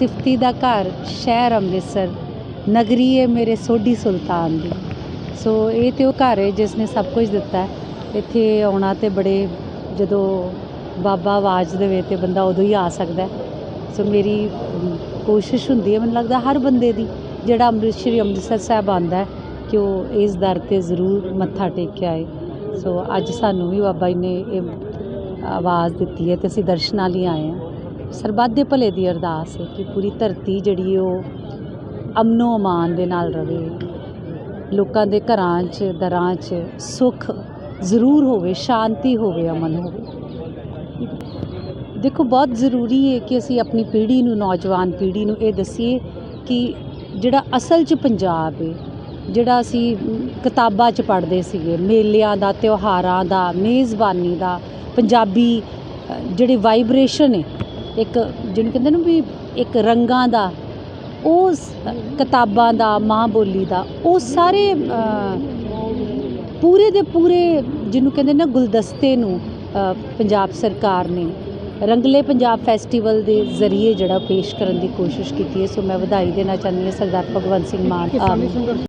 ਸਿਫਤੀ ਦਾ ਘਰ ਸ਼ਹਿਰ ਅੰਮ੍ਰਿਤਸਰ ਨਗਰੀ ਹੈ ਮੇਰੇ ਸੋਢੀ ਸੁਲਤਾਨ ਦੀ। ਸੋ ਇਹ ਤੇ ਉਹ ਘਰ ਹੈ ਜਿਸ ਨੇ ਸਭ ਕੁਝ ਦਿੱਤਾ ਇੱਥੇ ਆਉਣਾ ਤੇ ਬੜੇ ਜਦੋਂ ਬਾਬਾ ਆਵਾਜ਼ ਦੇਵੇ ਤੇ ਬੰਦਾ ਉਦੋਂ ਹੀ ਆ ਸਕਦਾ ਸੋ ਮੇਰੀ ਕੋਸ਼ਿਸ਼ ਹੁੰਦੀ ਹੈ, ਮੈਨੂੰ ਲੱਗਦਾ ਹਰ ਬੰਦੇ ਦੀ, ਜਿਹੜਾ ਅੰਮ੍ਰਿਤ, ਸ਼੍ਰੀ ਅੰਮ੍ਰਿਤਸਰ ਸਾਹਿਬ ਆਉਂਦਾ ਕਿ ਉਹ ਇਸ ਦਰ ਤੇ ਜ਼ਰੂਰ ਮੱਥਾ ਟੇਕ ਕੇ ਆਏ। ਸੋ ਅੱਜ ਸਾਨੂੰ ਵੀ ਬਾਬਾ ਜੀ ਨੇ ਇਹ ਆਵਾਜ਼ ਦਿੱਤੀ ਹੈ ਤੇ ਅਸੀਂ ਦਰਸ਼ਨਾਂ ਲਈ ਆਏ ਹਾਂ। ਸਰਬੱਤ ਦੇ ਭਲੇ ਦੀ ਅਰਦਾਸ ਹੈ ਕਿ ਪੂਰੀ ਧਰਤੀ ਜਿਹੜੀ ਉਹ ਅਮਨੋ ਅਮਾਨ ਦੇ ਨਾਲ ਰਵੇ। ਲੋਕਾਂ ਦੇ ਘਰਾਂ 'ਚ, ਦਰਾਂ 'ਚ ਸੁੱਖ ਜ਼ਰੂਰ ਹੋਵੇ, ਸ਼ਾਂਤੀ ਹੋਵੇ, ਅਮਨ ਹੋਵੇ। ਦੇਖੋ, ਬਹੁਤ ਜ਼ਰੂਰੀ ਹੈ ਕਿ ਅਸੀਂ ਆਪਣੀ ਪੀੜ੍ਹੀ ਨੂੰ, ਨੌਜਵਾਨ ਪੀੜ੍ਹੀ ਨੂੰ ਇਹ ਦਸੀਏ ਕਿ ਜਿਹੜਾ ਅਸਲ 'ਚ ਪੰਜਾਬ ਹੈ, ਜਿਹੜਾ ਅਸੀਂ ਕਿਤਾਬਾਂ 'ਚ ਪੜ੍ਹਦੇ ਸੀਗੇ, ਮੇਲਿਆਂ ਦਾ, ਤਿਉਹਾਰਾਂ ਦਾ, ਮੇਜ਼ਬਾਨੀ ਦਾ, ਪੰਜਾਬੀ ਜਿਹੜੀ ਜਿਹੜੇ ਵਾਈਬ੍ਰੇਸ਼ਨ ਹੈ ਇੱਕ ਜਿਹਨੂੰ ਕਹਿੰਦੇ ਨਾ ਵੀ ਇੱਕ ਰੰਗਾਂ ਦਾ ਉਹ ਕਿਤਾਬਾਂ ਦਾ ਮਾਂ ਬੋਲੀ ਦਾ ਉਹ ਸਾਰੇ ਪੂਰੇ ਦੇ ਪੂਰੇ ਜਿਹਨੂੰ ਕਹਿੰਦੇ ਨਾ ਗੁਲਦਸਤੇ ਨੂੰ ਪੰਜਾਬ ਸਰਕਾਰ ਨੇ ਰੰਗਲੇ ਪੰਜਾਬ ਫੈਸਟੀਵਲ ਦੇ ਜ਼ਰੀਏ ਜਿਹੜਾ ਪੇਸ਼ ਕਰਨ ਦੀ ਕੋਸ਼ਿਸ਼ ਕੀਤੀ ਹੈ। ਸੋ ਮੈਂ ਵਧਾਈ ਦੇਣਾ ਚਾਹੁੰਦੀ ਹਾਂ ਸਰਦਾਰ ਭਗਵੰਤ ਸਿੰਘ ਮਾਨ ਅ,